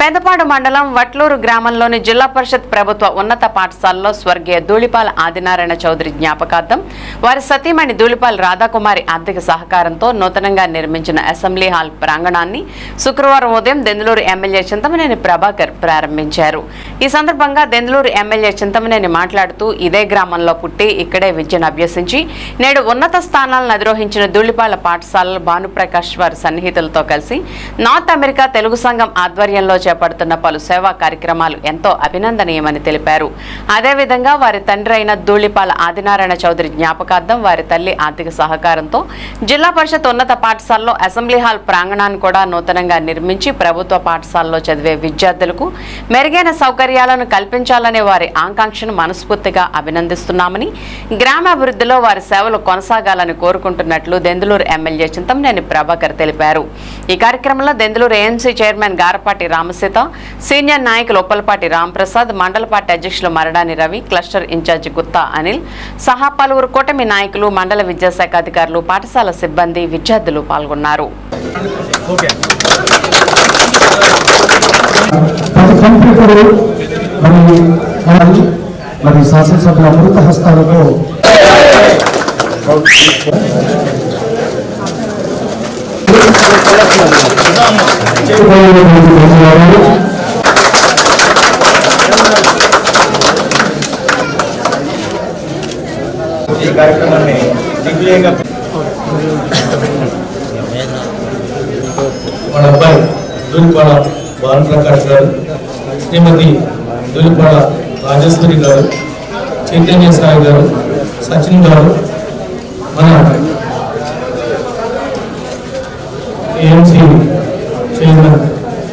పెదపాడు మండలం వట్లూరు గ్రామంలోని జిల్లా పరిషత్ ప్రభుత్వ ఉన్నత పాఠశాలలో స్వర్గీయ ధూళిపాల ఆదినారాయణ చౌదరి జ్ఞాపకార్థం వారి సతీమణి ధూళిపాల్ రాధాకుమారి ఆర్థిక సహకారంతో నూతనంగా నిర్మించిన అసెంబ్లీ హాల్ ప్రాంగణాన్ని శుక్రవారం ఉదయం దెందులూరు ఎమ్మెల్యే చింతమనేని ప్రభాకర్ ప్రారంభించారు. ఈ సందర్భంగా దెందులూరు ఎమ్మెల్యే చింతమనేని మాట్లాడుతూ ఇదే గ్రామంలో పుట్టి ఇక్కడే విద్యను అభ్యసించి నేడు ఉన్నత స్థానాలను అధిరోహించిన ధూళిపాల పాఠశాలలో భానుప్రకాష్ వారి సన్నిహితులతో కలిసి నార్త్ అమెరికా తెలుగు సంఘం ఆధ్వర్యంలో చేపడుతున్న పలు సేవా కార్యక్రమాలు ఎంతో అభినందనీయమని తెలిపారు. అదేవిధంగా వారి తండ్రి అయిన ధూళిపాల ఆదినారాయణ చౌదరి జ్ఞాపకార్థం వారి తల్లి ఆర్థిక సహకారంతో జిల్లా పరిషత్ ఉన్నత పాఠశాలలో అసెంబ్లీ హాల్ ప్రాంగణాన్ని కూడా నూతనంగా నిర్మించి ప్రభుత్వ పాఠశాలలో చదివే విద్యార్థులకు మెరుగైన సౌకర్యాలను కల్పించాలనే వారి ఆకాంక్షను మనస్ఫూర్తిగా అభినందిస్తున్నామని గ్రామాభివృద్ధిలో వారి సేవలు కొనసాగాలని కోరుకుంటున్నట్లు దెందులూరు ఎమ్మెల్యే చింతమనేని ప్రభాకర్ తెలిపారు. ఈ కార్యక్రమంలో Denduluru AMC chairman Garapati Ramaseetha senior నాయకులు ఉప్పలపాటి రాంప్రసాద్ మండల పార్టీ అధ్యక్షులు మరడాని రవి క్లస్టర్ ఇన్ఛార్జి గుత్తా అనిల్ సహా పలువురు కూటమి నాయకులు మండల విద్యాశాఖ అధికారులు పాఠశాల సిబ్బంది విద్యార్థులు పాల్గొన్నారు. మరి అమృత హస్తాలతో ఈ కార్యక్రమాన్ని దిగ్విజయంగా మన అబ్బాయి దూలిపాడ భానుప్రకాష్ గారు శ్రీమతి దూలిపాడ రాజేశ్వరి గారు చైతన్య సాయి గారు సచిన్ గారు మన ఏఎంసీ చైర్మన్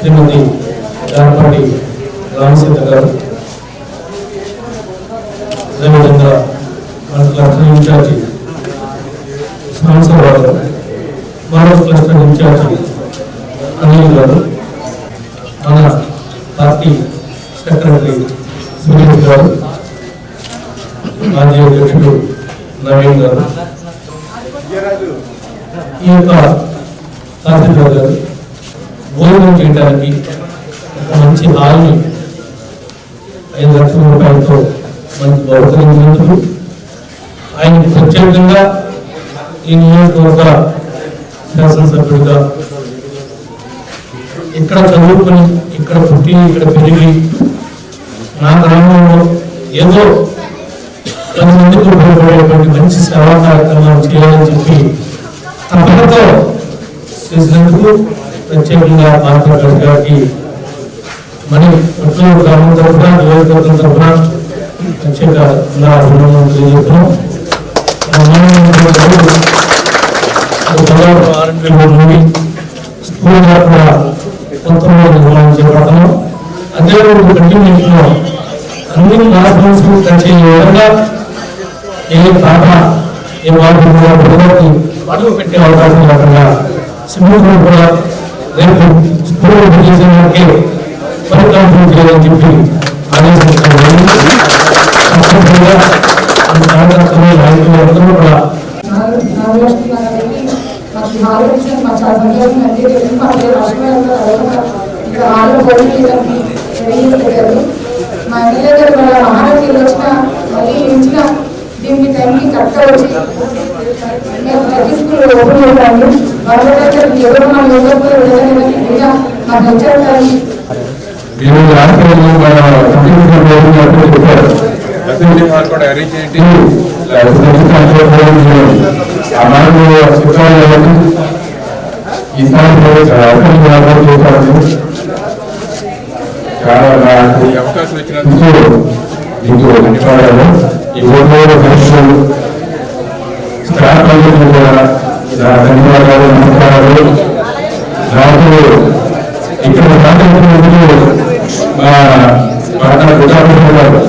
శ్రీమతి దానపాటి రామసీత గారు. అదేవిధంగా మన క్లస్టర్ ఇన్ఛార్జి సాంసరావు గారు మరో క్లస్టర్ ఇన్ఛార్జి అనిల్ గారు మన పార్టీ సెక్రటరీ సునీల్ గారు మాజీ అధ్యక్షుడు నవీన్ గారు ఈ యొక్క తహసీల్దార్ గారు భోజనం చేయడానికి ఒక మంచి హాల్ని ఐదు లక్షల రూపాయలతో మంచి బహుకరించినందుకు ఆయనకి ప్రత్యేకంగా ఈ నియోజకవర్గ శాసనసభ్యుడిగా ఇక్కడ చదువుకొని ఇక్కడ పుట్టి ఇక్కడ పెరిగి నా గ్రామంలో ఏదో పది మందికి ఉపయోగపడేటువంటి మంచి సేవా కార్యక్రమాలు చేయాలని చెప్పి తపనతో చేసినందుకు ప్రత్యేకంగా పాత్ర గారికి మరి ఒట్లు గ్రామం తరఫున నియోజకవర్గం తరఫున ప్రత్యేక నా అభినందనలు తెలియజేస్తున్నాం. స్కూల్ యాత్ర మొత్తంలో నిర్మాణం చేపడతాం అదే రోజు అన్ని క్లాస్ కలిసే విధంగా ఏ పాట ఏ వాటి పిల్లలకి అడుగు పెట్టే అవకాశం లేకుండా సింహం కూడా రేపు స్కూల్ చేసిన వారికి పరికల్పన చేయాలని చెప్పి అందరూ కూడా మా ఎమ్మెల్యే గారు మన వచ్చిన ఈరోజు రాష్ట్రంలో మన చెప్పారు అసెంబ్లీ హాల్ కూడా అరేంజ్ చేయండి ఈ అవకాశం ఇచ్చినందుకు మీకు మీకు ధన్యవాదాలు ఈ ఫోటోలు దర్శకులు స్టాఫ్ కూడా ధన్యవాదాలు నమస్కారాలు నాకు ఇక్కడ మాట్లాడుతున్నందుకు మా పాట గుజరాత్